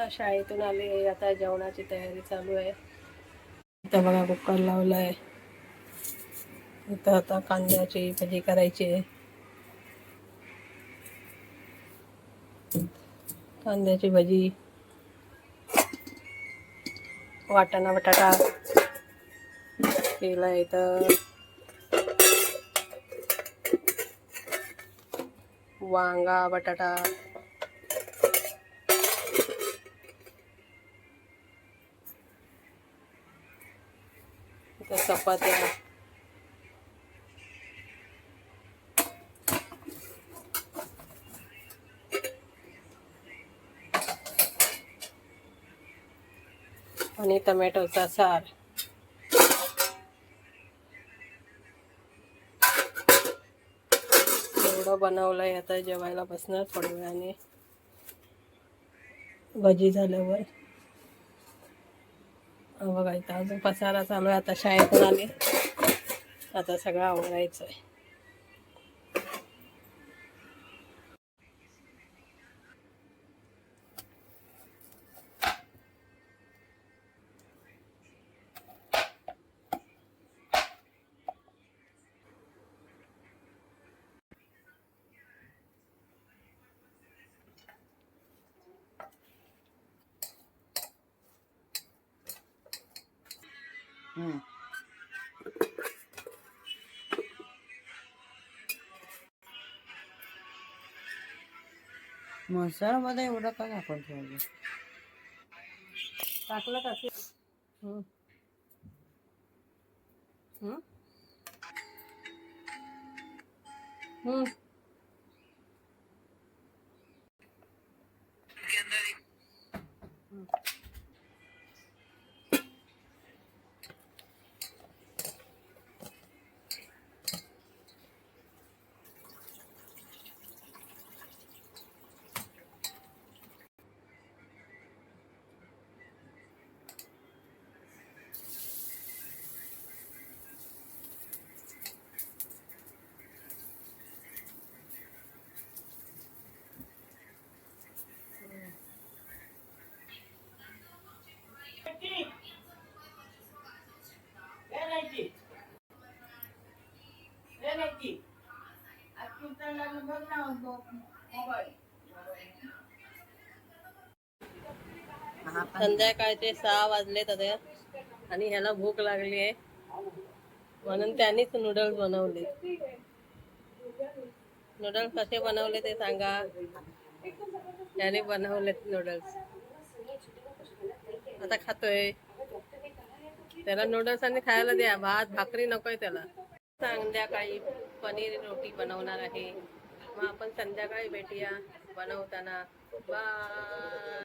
आता शाळेतून आले आता जेवणाची तयारी चालू आहे. इथं बघा कुकर लावलाय. इथं आता कांद्याची भजी करायची आहे. कांद्याची भजी. वाटाणा बटाटा केला इथं. वांगा बटाटा. त्या चपात्या. आणि टमॅटोचा सार. एवढं बनवलंय आता जेवायला बसणार थोड्या वेळाने. भजी झाल्यावर. बघा इथं अजून पसारा चालू आहे. आता शाळेतून आले. आता सगळं आवडायचं आहे मसाल्यामध्ये एवढं काय आपण ठेवलं टाकलं का ते? संध्याकाळचे सहा वाजले तर आणि ह्याला भूक लागली आहे. म्हणून त्यांनीच नूडल्स बनवले नूडल्स कसे बनवले ते सांगा. त्याने बनवलेत नूडल्स आता खातोय. त्याला नूडल्स आणि खायला द्या. भात भाकरी नकोय त्याला. संध्याकाळी पनीर रोटी बनवणार आहे. मग आपण संध्याकाळी भेटूया बनवताना. बाय